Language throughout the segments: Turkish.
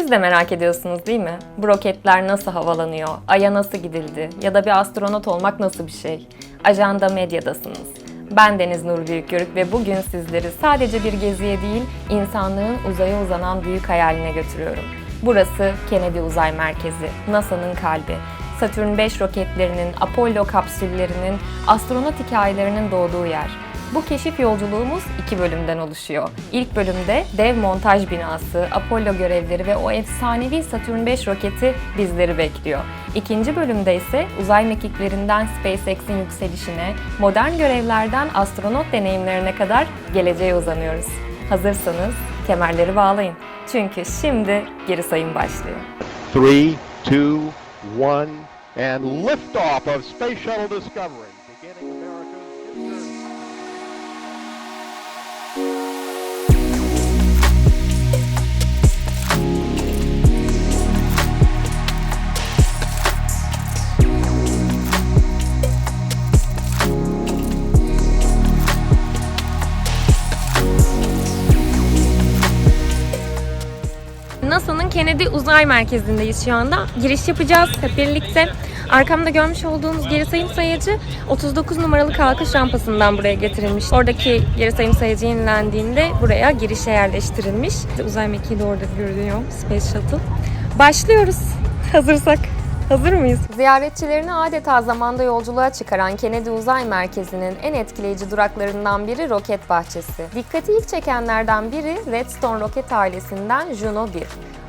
Siz de merak ediyorsunuz değil mi? Bu roketler nasıl havalanıyor? Ay'a nasıl gidildi? Ya da bir astronot olmak nasıl bir şey? Ajanda Medya'dasınız. Ben Deniz Nur Büyükgörük ve bugün sizleri sadece bir geziye değil, insanlığın uzaya uzanan büyük hayaline götürüyorum. Burası Kennedy Uzay Merkezi, NASA'nın kalbi. Satürn 5 roketlerinin, Apollo kapsüllerinin, astronot hikayelerinin doğduğu yer. Bu keşif yolculuğumuz iki bölümden oluşuyor. İlk bölümde dev montaj binası, Apollo görevleri ve o efsanevi Satürn 5 roketi bizleri bekliyor. İkinci bölümde ise uzay mekiklerinden SpaceX'in yükselişine, modern görevlerden astronot deneyimlerine kadar geleceğe uzanıyoruz. Hazırsanız kemerleri bağlayın. Çünkü şimdi geri sayım başlıyor. Three, two, one, and liftoff of Space Shuttle Discovery, Kennedy Uzay Merkezi'ndeyiz şu anda. Giriş yapacağız hep birlikte. Arkamda görmüş olduğunuz geri sayım sayacı 39 numaralı kalkış rampasından buraya getirilmiş. Oradaki geri sayım sayacı yenilendiğinde buraya girişe yerleştirilmiş. Uzay mekiği de orada görünüyor. Space Shuttle. Başlıyoruz. Hazırsak. Hazır mıyız? Ziyaretçilerini adeta zamanda yolculuğa çıkaran Kennedy Uzay Merkezi'nin en etkileyici duraklarından biri roket bahçesi. Dikkati ilk çekenlerden biri Redstone roket ailesinden Juno 1.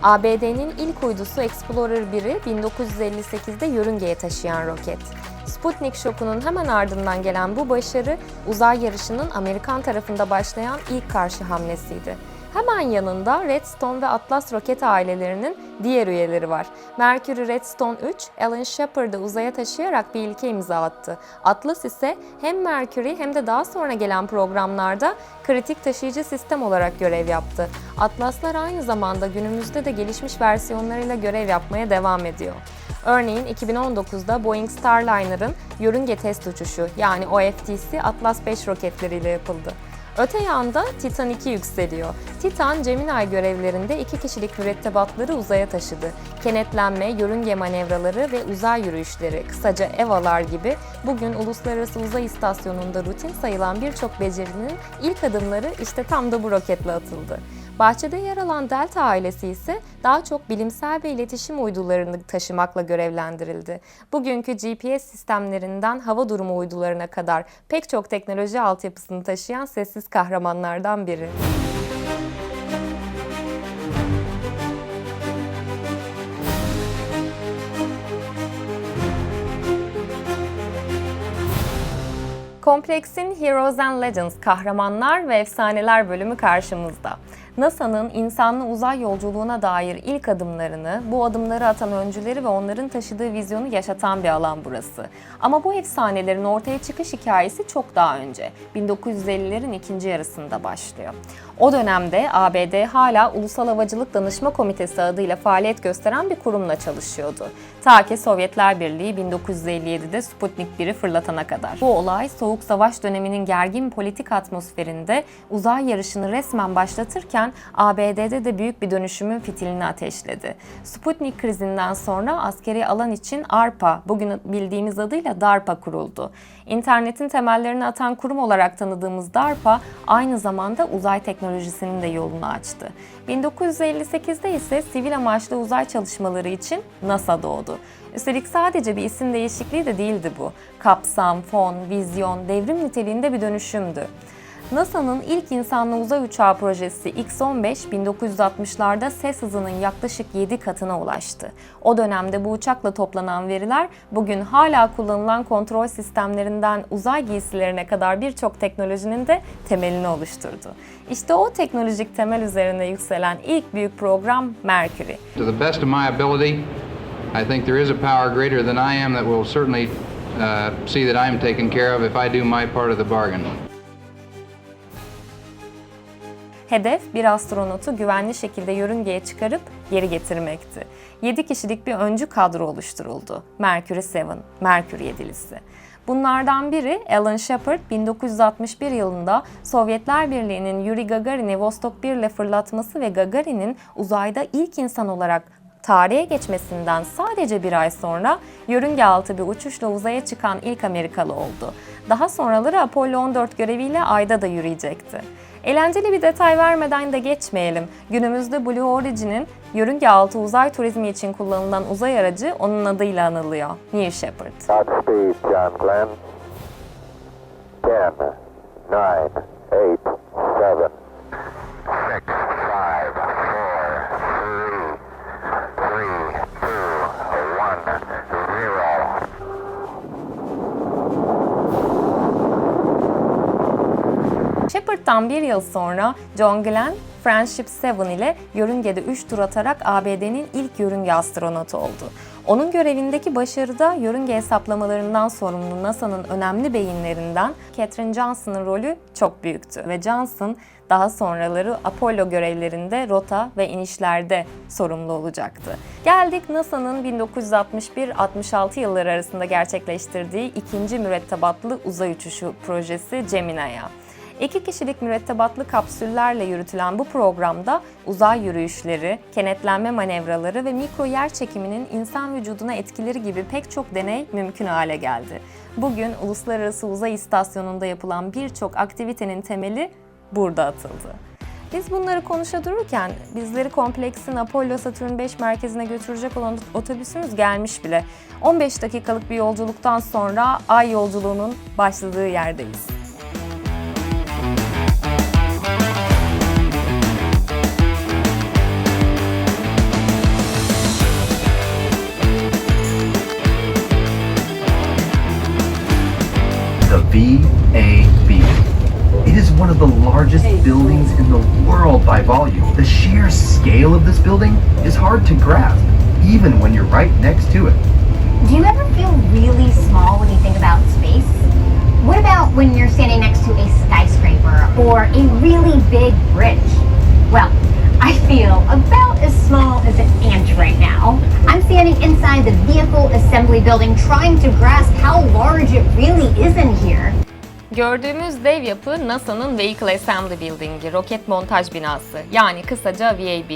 ABD'nin ilk uydusu Explorer 1'i 1958'de yörüngeye taşıyan roket. Sputnik şokunun hemen ardından gelen bu başarı uzay yarışının Amerikan tarafında başlayan ilk karşı hamlesiydi. Hemen yanında Redstone ve Atlas roket ailelerinin diğer üyeleri var. Mercury Redstone 3, Alan Shepard'ı uzaya taşıyarak bir ilke imza attı. Atlas ise hem Mercury hem de daha sonra gelen programlarda kritik taşıyıcı sistem olarak görev yaptı. Atlaslar aynı zamanda günümüzde de gelişmiş versiyonlarıyla görev yapmaya devam ediyor. Örneğin 2019'da Boeing Starliner'ın yörünge test uçuşu yani OFTC Atlas 5 roketleriyle yapıldı. Öte yanda Titan 2 yükseliyor. Titan, Gemini görevlerinde iki kişilik mürettebatları uzaya taşıdı. Kenetlenme, yörünge manevraları ve uzay yürüyüşleri, kısaca EVA'lar gibi bugün Uluslararası Uzay İstasyonu'nda rutin sayılan birçok becerinin ilk adımları işte tam da bu roketle atıldı. Bahçede yer alan Delta ailesi ise daha çok bilimsel ve iletişim uydularını taşımakla görevlendirildi. Bugünkü GPS sistemlerinden hava durumu uydularına kadar pek çok teknoloji altyapısını taşıyan sessiz kahramanlardan biri. Kompleksin Heroes and Legends, kahramanlar ve efsaneler bölümü karşımızda. NASA'nın insanlı uzay yolculuğuna dair ilk adımlarını, bu adımları atan öncüleri ve onların taşıdığı vizyonu yaşatan bir alan burası. Ama bu efsanelerin ortaya çıkış hikayesi çok daha önce, 1950'lerin ikinci yarısında başlıyor. O dönemde ABD hala Ulusal Havacılık Danışma Komitesi adıyla faaliyet gösteren bir kurumla çalışıyordu. Ta ki Sovyetler Birliği 1957'de Sputnik 1'i fırlatana kadar. Bu olay Soğuk Savaş döneminin gergin politik atmosferinde uzay yarışını resmen başlatırken ABD'de de büyük bir dönüşümün fitilini ateşledi. Sputnik krizinden sonra askeri alan için ARPA, bugün bildiğimiz adıyla DARPA kuruldu. İnternetin temellerini atan kurum olarak tanıdığımız DARPA aynı zamanda uzay teknolojisinin de yolunu açtı. 1958'de ise sivil amaçlı uzay çalışmaları için NASA doğdu. Üstelik sadece bir isim değişikliği de değildi bu. Kapsam, fon, vizyon, devrim niteliğinde bir dönüşümdü. NASA'nın ilk insanlı uzay uçağı projesi X-15 1960'larda ses hızının yaklaşık 7 katına ulaştı. O dönemde bu uçakla toplanan veriler bugün hala kullanılan kontrol sistemlerinden uzay giysilerine kadar birçok teknolojinin de temelini oluşturdu. İşte o teknolojik temel üzerine yükselen ilk büyük program Mercury. To the best of my ability, I think there is a power greater than I am that will certainly uh, see that I am taken care of if I do my part of the bargain. Hedef bir astronotu güvenli şekilde yörüngeye çıkarıp geri getirmekti. 7 kişilik bir öncü kadro oluşturuldu. Mercury 7, Mercury yedilisi. Bunlardan biri Alan Shepard 1961 yılında Sovyetler Birliği'nin Yuri Gagarin'i Vostok 1 ile fırlatması ve Gagarin'in uzayda ilk insan olarak tarihe geçmesinden sadece bir ay sonra yörünge altı bir uçuşla uzaya çıkan ilk Amerikalı oldu. Daha sonraları Apollo 14 göreviyle ayda da yürüyecekti. Eğlenceli bir detay vermeden de geçmeyelim. Günümüzde Blue Origin'in yörünge altı uzay turizmi için kullanılan uzay aracı onun adıyla anılıyor. New Shepard. Godspeed, John Glenn. 10, 9, 8, 7, 6, 5, 4, 3, 3, 2, 1, 0. Shepard'dan bir yıl sonra John Glenn, Friendship 7 ile yörüngede 3 tur atarak ABD'nin ilk yörünge astronotu oldu. Onun görevindeki başarıda yörünge hesaplamalarından sorumlu NASA'nın önemli beyinlerinden Katherine Johnson'ın rolü çok büyüktü ve Johnson daha sonraları Apollo görevlerinde rota ve inişlerde sorumlu olacaktı. Geldik NASA'nın 1961-66 yılları arasında gerçekleştirdiği ikinci mürettebatlı uzay uçuşu projesi Gemini'ye. İki kişilik mürettebatlı kapsüllerle yürütülen bu programda uzay yürüyüşleri, kenetlenme manevraları ve mikro yer çekiminin insan vücuduna etkileri gibi pek çok deney mümkün hale geldi. Bugün Uluslararası Uzay İstasyonu'nda yapılan birçok aktivitenin temeli burada atıldı. Biz bunları konuşa dururken bizleri kompleksin Apollo Saturn 5 merkezine götürecek olan otobüsümüz gelmiş bile. 15 dakikalık bir yolculuktan sonra ay yolculuğunun başladığı yerdeyiz. Of the largest buildings in the world by volume. The sheer scale of this building is hard to grasp, even when you're right next to it. Do you ever feel really small when you think about space? What about when you're standing next to a skyscraper or a really big bridge? Well, I feel about as small as an ant right now. I'm standing inside the vehicle assembly building trying to grasp how large it really is in here. Gördüğümüz dev yapı NASA'nın Vehicle Assembly Building'i, roket montaj binası yani kısaca VAB.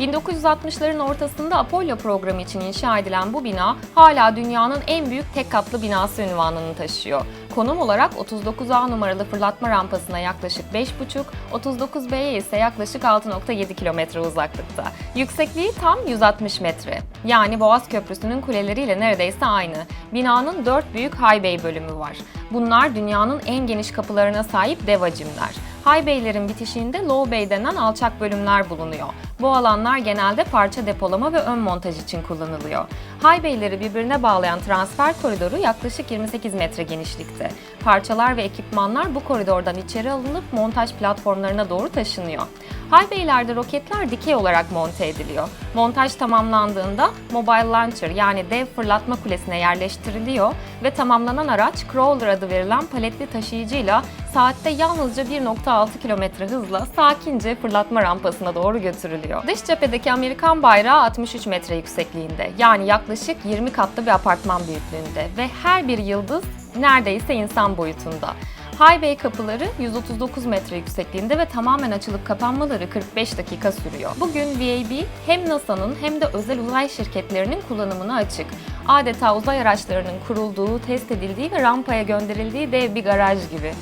1960'ların ortasında Apollo programı için inşa edilen bu bina hala dünyanın en büyük tek katlı binası ünvanını taşıyor. Konum olarak 39A numaralı fırlatma rampasına yaklaşık 5,5, 39B'ye ise yaklaşık 6,7 kilometre uzaklıkta. Yüksekliği tam 160 metre. Yani Boğaz Köprüsü'nün kuleleriyle neredeyse aynı. Binanın 4 büyük high bay bölümü var. Bunlar dünyanın en geniş kapılarına sahip dev hacimler. High bay'lerin bitişiğinde low bay denen alçak bölümler bulunuyor. Bu alanlar genelde parça depolama ve ön montaj için kullanılıyor. High bay'leri birbirine bağlayan transfer koridoru yaklaşık 28 metre genişlikte. Parçalar ve ekipmanlar bu koridordan içeri alınıp montaj platformlarına doğru taşınıyor. High bay'lerde roketler dikey olarak monte ediliyor. Montaj tamamlandığında Mobile Launcher yani dev fırlatma kulesine yerleştiriliyor ve tamamlanan araç Crawler adı verilen paletli taşıyıcıyla saatte yalnızca 1.6 km hızla sakince fırlatma rampasına doğru götürülüyor. Dış cephedeki Amerikan bayrağı 63 metre yüksekliğinde yani yaklaşık 20 katlı bir apartman büyüklüğünde ve her bir yıldız neredeyse insan boyutunda. High Bay kapıları 139 metre yüksekliğinde ve tamamen açılıp kapanmaları 45 dakika sürüyor. Bugün VAB hem NASA'nın hem de özel uzay şirketlerinin kullanımına açık. Adeta uzay araçlarının kurulduğu, test edildiği ve rampaya gönderildiği dev bir garaj gibi.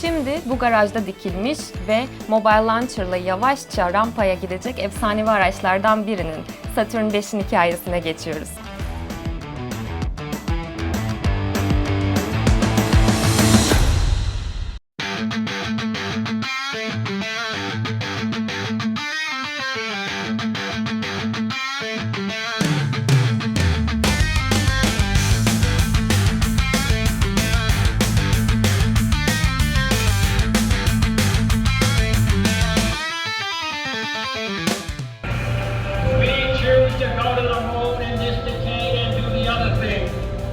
Şimdi bu garajda dikilmiş ve Mobile Launcher'la yavaşça rampaya gidecek efsanevi araçlardan birinin Saturn 5'in hikayesine geçiyoruz. We choose to go to the moon in this decade and do the other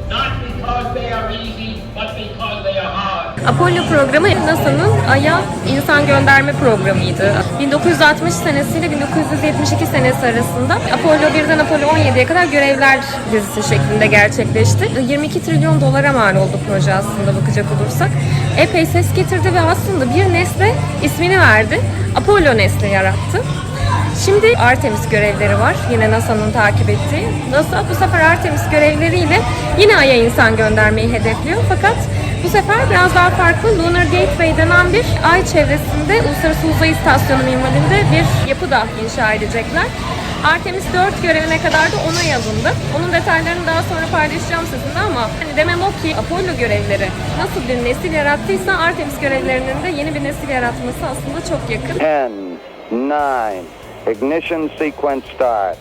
not because they are easy, but because they are hard. Apollo programı NASA'nın Ay'a insan gönderme programıydı. 1960 senesiyle 1972 senesi arasında Apollo 1'den Apollo 17'ye kadar görevler dizisi şeklinde gerçekleşti. 22 trilyon dolara mal oldu proje aslında bakacak olursak. Epey ses getirdi ve aslında bir nesle ismini verdi. Apollo nesli yarattı. Şimdi Artemis görevleri var. Yine NASA'nın takip ettiği. NASA bu sefer Artemis görevleriyle yine Ay'a insan göndermeyi hedefliyor. Fakat bu sefer biraz daha farklı Lunar Gateway denen bir ay çevresinde Uluslararası Uzay İstasyonu minvalinde bir yapı da inşa edecekler. Artemis 4 görevine kadar da onay alındı. Onun detaylarını daha sonra paylaşacağım sizinle ama hani demem o ki Apollo görevleri nasıl bir nesil yarattıysa Artemis görevlerinin de yeni bir nesil yaratması aslında çok yakın. 10, 9, ignition sequence start.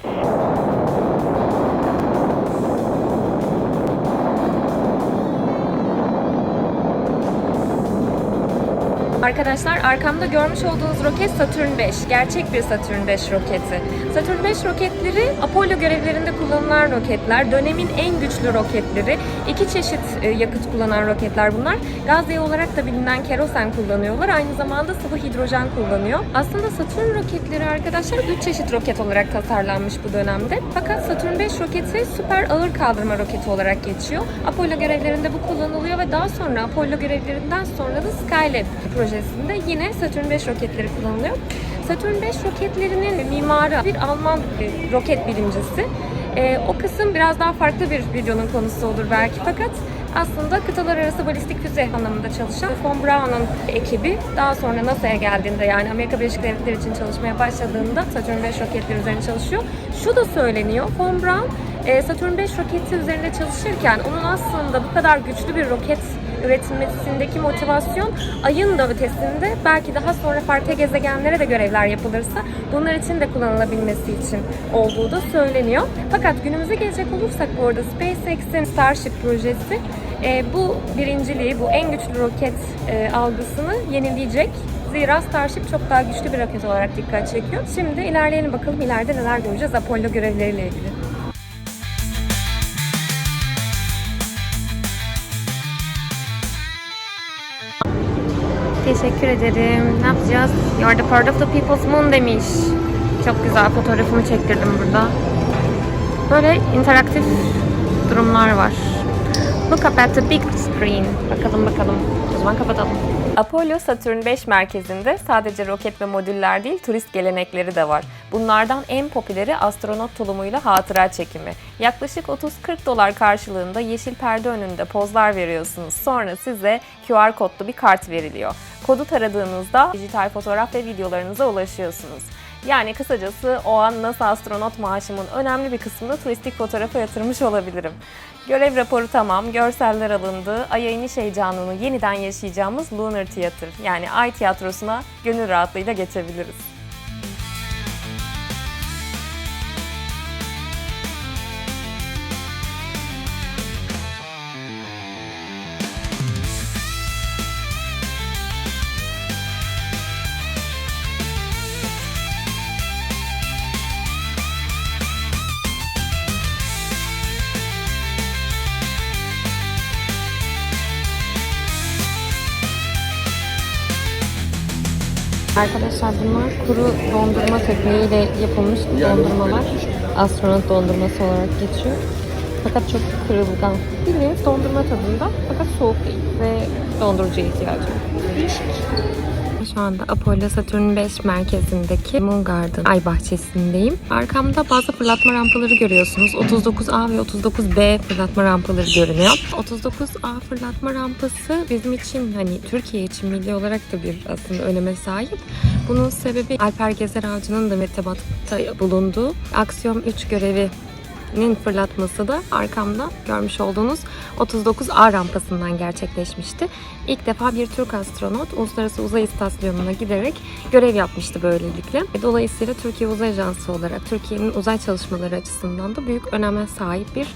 Arkadaşlar arkamda görmüş olduğunuz roket Saturn 5. Gerçek bir Saturn 5 roketi. Saturn 5 roketleri Apollo görevlerinde kullanılan roketler. Dönemin en güçlü roketleri. İki çeşit e, yakıt kullanan roketler bunlar. Gaz yağı olarak da bilinen kerosen kullanıyorlar. Aynı zamanda sıvı hidrojen kullanıyor. Aslında Saturn roketleri arkadaşlar 3 çeşit roket olarak tasarlanmış bu dönemde. Fakat Saturn 5 roketi süper ağır kaldırma roketi olarak geçiyor. Apollo görevlerinde bu kullanılıyor ve daha sonra Apollo görevlerinden sonra da Skylab projesinde yine Saturn 5 roketleri kullanılıyor. Saturn 5 roketlerinin mimarı bir Alman e, roket bilimcisi. E, o kısım biraz daha farklı bir videonun konusu olur belki fakat aslında kıtalar arası balistik füze anlamında çalışan Von Braun'un ekibi daha sonra NASA'ya geldiğinde yani Amerika Birleşik Devletleri için çalışmaya başladığında Saturn 5 roketleri üzerine çalışıyor. Şu da söyleniyor. Von Braun e, Saturn 5 roketi üzerinde çalışırken onun aslında bu kadar güçlü bir roket üretilmesindeki motivasyon ayın da ötesinde belki daha sonra farklı gezegenlere de görevler yapılırsa bunlar için de kullanılabilmesi için olduğu da söyleniyor. Fakat günümüze gelecek olursak bu arada SpaceX'in Starship projesi e, bu birinciliği, bu en güçlü roket e, algısını yenileyecek. Zira Starship çok daha güçlü bir roket olarak dikkat çekiyor. Şimdi ilerleyelim bakalım ileride neler göreceğiz Apollo görevleriyle ilgili. Teşekkür ederim. Ne yapacağız? You are the part of the people's moon demiş. Çok güzel fotoğrafımı çektirdim burada. Böyle interaktif durumlar var. Look up at the big screen. Bakalım bakalım. O zaman kapatalım. Apollo Saturn 5 merkezinde sadece roket ve modüller değil turist gelenekleri de var. Bunlardan en popüleri astronot tulumuyla hatıra çekimi. Yaklaşık 30-40 dolar karşılığında yeşil perde önünde pozlar veriyorsunuz. Sonra size QR kodlu bir kart veriliyor. Kodu taradığınızda dijital fotoğraf ve videolarınıza ulaşıyorsunuz. Yani kısacası o an NASA astronot maaşımın önemli bir kısmını turistik fotoğrafa yatırmış olabilirim. Görev raporu tamam, görseller alındı, Ay'a iniş heyecanını yeniden yaşayacağımız Lunar Theater yani Ay tiyatrosuna gönül rahatlığıyla geçebiliriz. Arkadaşlar bunlar kuru dondurma tekniğiyle yapılmış dondurmalar. Astronot dondurması olarak geçiyor. Fakat çok kırılgan. Bildiğiniz dondurma tadında fakat soğuk değil ve dondurucuya ihtiyacı var. Değişik. Şu anda Apollo Saturn 5 merkezindeki Moon Garden ay bahçesindeyim. Arkamda bazı fırlatma rampaları görüyorsunuz. 39A ve 39B fırlatma rampaları görünüyor. 39A fırlatma rampası bizim için hani Türkiye için milli olarak da bir aslında öneme sahip. Bunun sebebi Alper Gezer Avcı'nın da metebatta bulunduğu Aksiyon 3 görevi nin fırlatması da arkamda görmüş olduğunuz 39A rampasından gerçekleşmişti. İlk defa bir Türk astronot Uluslararası Uzay İstasyonu'na giderek görev yapmıştı böylelikle. Dolayısıyla Türkiye Uzay Ajansı olarak Türkiye'nin uzay çalışmaları açısından da büyük öneme sahip bir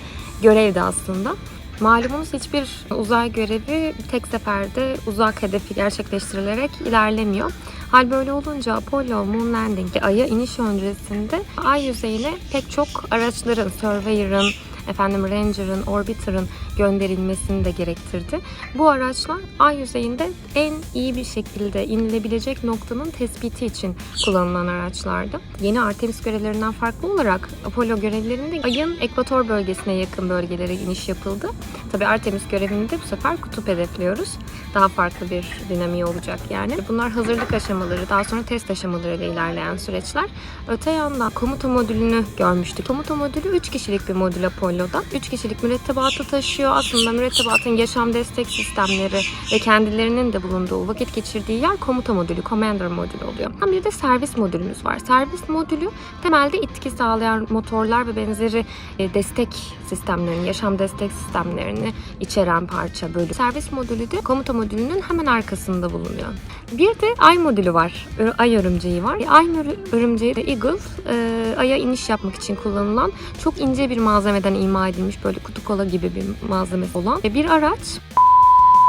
görevdi aslında. Malumunuz hiçbir uzay görevi tek seferde uzak hedefi gerçekleştirilerek ilerlemiyor. Hal böyle olunca Apollo Moon Landing Ay'a iniş öncesinde Ay yüzeyine pek çok araçların, Surveyor'ın, efendim Ranger'ın, Orbiter'ın gönderilmesini de gerektirdi. Bu araçlar ay yüzeyinde en iyi bir şekilde inilebilecek noktanın tespiti için kullanılan araçlardı. Yeni Artemis görevlerinden farklı olarak Apollo görevlerinde ayın ekvator bölgesine yakın bölgelere iniş yapıldı. Tabii Artemis görevinde bu sefer kutup hedefliyoruz. Daha farklı bir dinamiği olacak yani. Bunlar hazırlık aşamaları, daha sonra test aşamaları ile ilerleyen süreçler. Öte yandan komuta modülünü görmüştük. Komuta modülü 3 kişilik bir modül Apollo'da. 3 kişilik mürettebatı taşıyor. Aslında mürettebatın yaşam destek sistemleri ve kendilerinin de bulunduğu, vakit geçirdiği yer komuta modülü, commander modülü oluyor. Bir de servis modülümüz var. Servis modülü temelde itki sağlayan motorlar ve benzeri e, destek sistemlerini, yaşam destek sistemlerini içeren parça bölüm. Servis modülü de komuta modülünün hemen arkasında bulunuyor. Bir de ay modülü var. Ay örümceği var. Ay mörü- örümceği de Eagle, e, Ay'a iniş yapmak için kullanılan çok ince bir malzemeden ima edilmiş böyle kutu kola gibi bir malzemesi olan bir araç.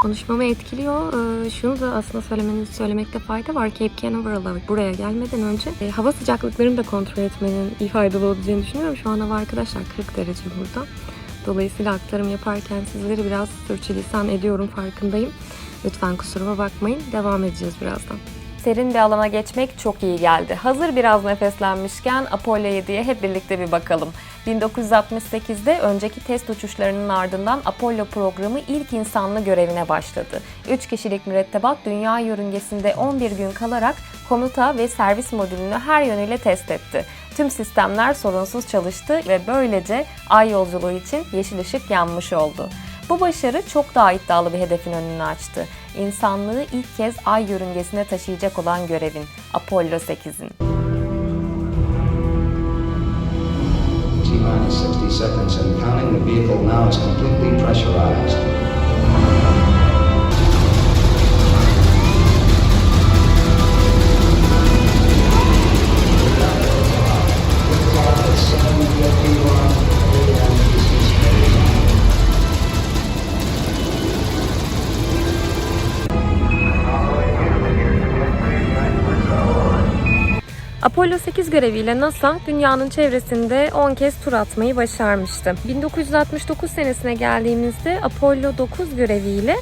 Konuşmamı etkiliyor. Ee, şunu da aslında söylemeniz, söylemekte fayda var. Cape Canaveral'a buraya gelmeden önce e, hava sıcaklıklarını da kontrol etmenin iyi faydalı olabileceğini düşünüyorum. Şu an hava arkadaşlar 40 derece burada. Dolayısıyla aktarım yaparken sizleri biraz sürçülisan ediyorum farkındayım. Lütfen kusuruma bakmayın. Devam edeceğiz birazdan. Serin bir alana geçmek çok iyi geldi. Hazır biraz nefeslenmişken Apollo 7'ye hep birlikte bir bakalım. 1968'de önceki test uçuşlarının ardından Apollo programı ilk insanlı görevine başladı. 3 kişilik mürettebat dünya yörüngesinde 11 gün kalarak komuta ve servis modülünü her yönüyle test etti. Tüm sistemler sorunsuz çalıştı ve böylece ay yolculuğu için yeşil ışık yanmış oldu. Bu başarı çok daha iddialı bir hedefin önünü açtı. İnsanlığı ilk kez ay yörüngesine taşıyacak olan görevin, Apollo 8'in. T-minus 60 seconds and counting. The vehicle now is completely pressurized. Göreviyle NASA dünyanın çevresinde 10 kez tur atmayı başarmıştı. 1969 senesine geldiğimizde Apollo 9 göreviyle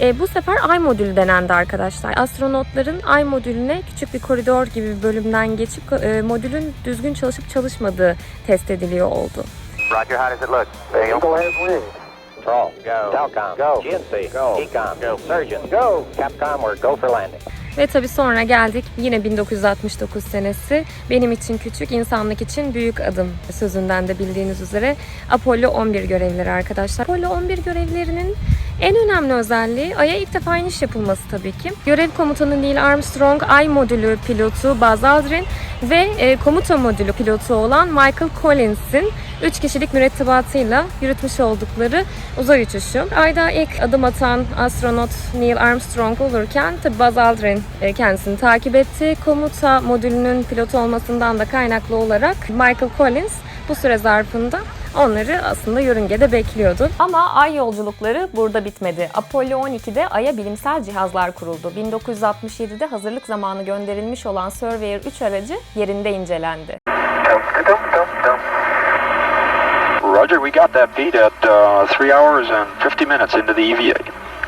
e, bu sefer Ay modülü denendi arkadaşlar. Astronotların Ay modülüne küçük bir koridor gibi bir bölümden geçip e, modülün düzgün çalışıp çalışmadığı test ediliyor oldu. Roger, how does it look? Eagle has wings. Control, go. Telcom, go. GNC, go. Ecom, go. Surgeon, go. Capcom, we're go for landing. Ve tabii sonra geldik yine 1969 senesi. Benim için küçük, insanlık için büyük adım sözünden de bildiğiniz üzere Apollo 11 görevleri arkadaşlar. Apollo 11 görevlerinin en önemli özelliği Ay'a ilk defa iniş yapılması tabii ki. Görev komutanı Neil Armstrong, Ay modülü pilotu Buzz Aldrin ve e, komuta modülü pilotu olan Michael Collins'in 3 kişilik mürettebatıyla yürütmüş oldukları uzay uçuşu. Ayda ilk adım atan astronot Neil Armstrong olurken tabi Buzz Aldrin e, kendisini takip etti. Komuta modülünün pilotu olmasından da kaynaklı olarak Michael Collins bu süre zarfında onları aslında yörüngede bekliyordu. Ama ay yolculukları burada bitmedi. Apollo 12'de Ay'a bilimsel cihazlar kuruldu. 1967'de hazırlık zamanı gönderilmiş olan Surveyor 3 aracı yerinde incelendi. Roger, we got that beat at uh, 3 hours and 50 minutes into the EVA.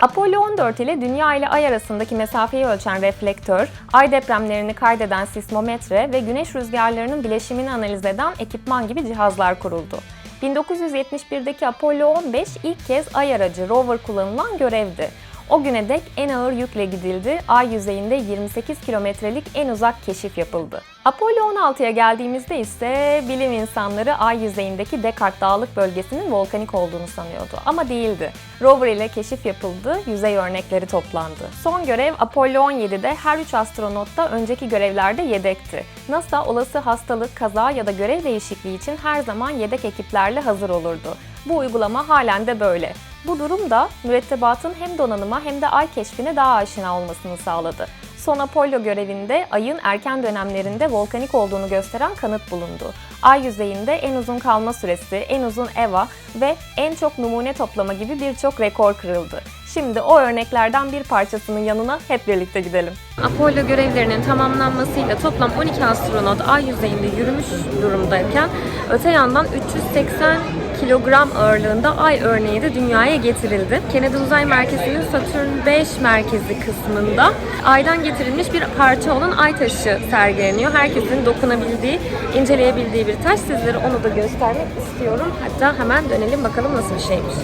Apollo 14 ile Dünya ile Ay arasındaki mesafeyi ölçen reflektör, ay depremlerini kaydeden sismometre ve güneş rüzgarlarının bileşimini analiz eden ekipman gibi cihazlar kuruldu. 1971'deki Apollo 15 ilk kez ay aracı rover kullanılan görevdi. O güne dek en ağır yükle gidildi, ay yüzeyinde 28 kilometrelik en uzak keşif yapıldı. Apollo 16'ya geldiğimizde ise bilim insanları ay yüzeyindeki Descartes Dağlık bölgesinin volkanik olduğunu sanıyordu ama değildi. Rover ile keşif yapıldı, yüzey örnekleri toplandı. Son görev Apollo 17'de her üç astronot da önceki görevlerde yedekti. NASA olası hastalık, kaza ya da görev değişikliği için her zaman yedek ekiplerle hazır olurdu. Bu uygulama halen de böyle. Bu durum da mürettebatın hem donanıma hem de ay keşfine daha aşina olmasını sağladı. Son Apollo görevinde ayın erken dönemlerinde volkanik olduğunu gösteren kanıt bulundu. Ay yüzeyinde en uzun kalma süresi, en uzun EVA ve en çok numune toplama gibi birçok rekor kırıldı. Şimdi o örneklerden bir parçasının yanına hep birlikte gidelim. Apollo görevlerinin tamamlanmasıyla toplam 12 astronot ay yüzeyinde yürümüş durumdayken öte yandan 380 kilogram ağırlığında ay örneği de dünyaya getirildi. Kennedy Uzay Merkezi'nin Satürn 5 merkezi kısmında aydan getirilmiş bir parça olan ay taşı sergileniyor. Herkesin dokunabildiği, inceleyebildiği bir taş. Sizlere onu da göstermek istiyorum. Hatta hemen dönelim bakalım nasıl bir şeymiş.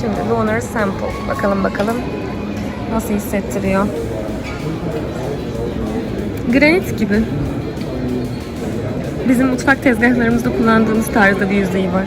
Şimdi Lunar Sample. Bakalım bakalım nasıl hissettiriyor. Granit gibi. Bizim mutfak tezgahlarımızda kullandığımız tarzda bir yüzeyi var.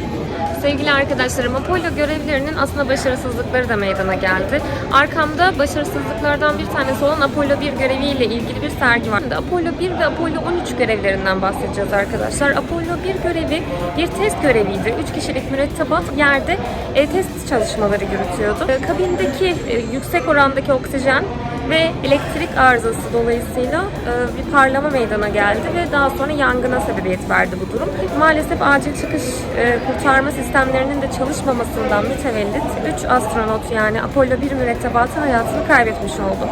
Sevgili arkadaşlarım, Apollo görevlerinin aslında başarısızlıkları da meydana geldi. Arkamda başarısızlıklardan bir tanesi olan Apollo 1 göreviyle ilgili bir sergi var. Şimdi Apollo 1 ve Apollo 13 görevlerinden bahsedeceğiz arkadaşlar. Apollo 1 görevi bir test göreviydi. 3 kişilik mürettebat yerde e, test çalışmaları yürütüyordu. E, kabindeki e, yüksek orandaki oksijen ve elektrik arızası dolayısıyla e, bir parlama meydana geldi ve daha sonra yangına sebebiyet verdi bu durum. Maalesef acil çıkış e, kurtarma sistemlerinin de çalışmamasından mütevellit 3 astronot yani Apollo 1 mürettebatı hayatını kaybetmiş oldu.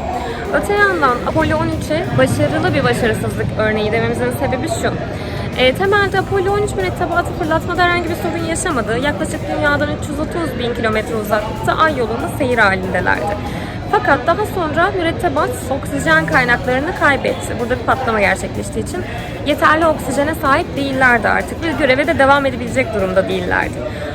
Öte yandan Apollo 13'e başarılı bir başarısızlık örneği dememizin sebebi şu. E, temelde Apollo 13 mürettebatı fırlatmada herhangi bir sorun yaşamadı. Yaklaşık dünyadan 330 bin kilometre uzaklıkta ay yolunda seyir halindelerdi. Fakat daha sonra mürettebat oksijen kaynaklarını kaybetti. Burada bir patlama gerçekleştiği için yeterli oksijene sahip değillerdi artık. Bir göreve de devam edebilecek durumda değillerdi.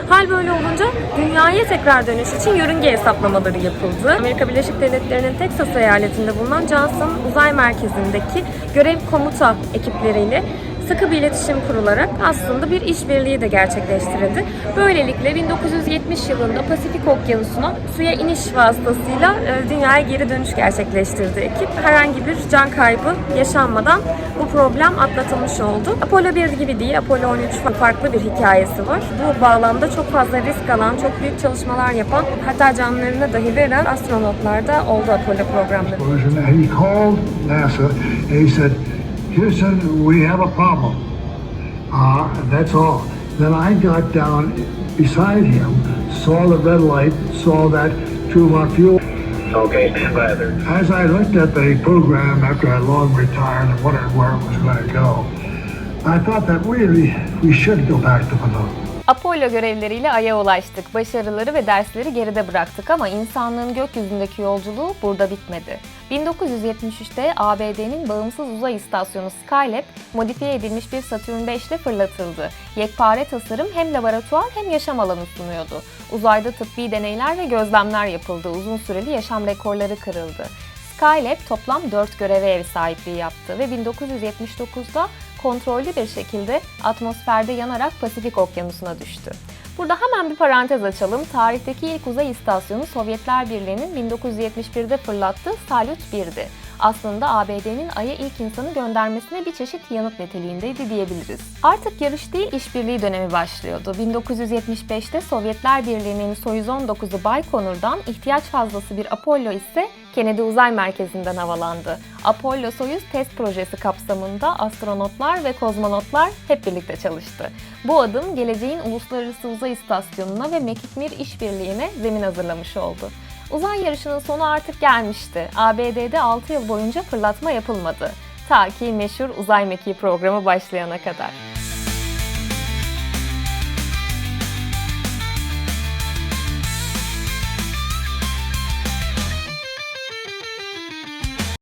Hal böyle olunca dünyaya tekrar dönüş için yörünge hesaplamaları yapıldı. Amerika Birleşik Devletleri'nin Texas eyaletinde bulunan Johnson Uzay Merkezi'ndeki görev komuta ekipleriyle sıkı bir iletişim kurularak aslında bir işbirliği de gerçekleştirildi. Böylelikle 1970 yılında Pasifik Okyanusu'na suya iniş vasıtasıyla e, dünyaya geri dönüş gerçekleştirdi ekip. Herhangi bir can kaybı yaşanmadan bu problem atlatılmış oldu. Apollo 1 gibi değil, Apollo 13 farklı bir hikayesi var. Bu bağlamda çok fazla risk alan, çok büyük çalışmalar yapan, hatta canlarını dahi veren astronotlar da oldu Apollo programları. Houston, we have a problem. Uh, that's all. Then I got down beside him, saw the red light, saw that tube on fuel. Okay, stand by there. As I looked at the program after I long retired and wondered where it was going to go, I thought that really we should go back to the moon. Apollo görevleriyle Ay'a ulaştık. Başarıları ve dersleri geride bıraktık ama insanlığın gökyüzündeki yolculuğu burada bitmedi. 1973'te ABD'nin bağımsız uzay istasyonu Skylab modifiye edilmiş bir Saturn 5 ile fırlatıldı. Yekpare tasarım hem laboratuvar hem yaşam alanı sunuyordu. Uzayda tıbbi deneyler ve gözlemler yapıldı. Uzun süreli yaşam rekorları kırıldı. Skylab toplam 4 göreve ev sahipliği yaptı ve 1979'da kontrollü bir şekilde atmosferde yanarak Pasifik Okyanusu'na düştü. Burada hemen bir parantez açalım. Tarihteki ilk uzay istasyonu Sovyetler Birliği'nin 1971'de fırlattığı Salyut 1'di. Aslında ABD'nin Ay'a ilk insanı göndermesine bir çeşit yanıt niteliğindeydi diyebiliriz. Artık yarış değil işbirliği dönemi başlıyordu. 1975'te Sovyetler Birliği'nin Soyuz 19'u Baykonur'dan ihtiyaç fazlası bir Apollo ise Kennedy Uzay Merkezi'nden havalandı. Apollo-Soyuz test projesi kapsamında astronotlar ve kozmonotlar hep birlikte çalıştı. Bu adım geleceğin uluslararası uzay istasyonuna ve Mekikmir işbirliğine zemin hazırlamış oldu. Uzay yarışının sonu artık gelmişti. ABD'de 6 yıl boyunca fırlatma yapılmadı. Ta ki meşhur uzay mekiği programı başlayana kadar.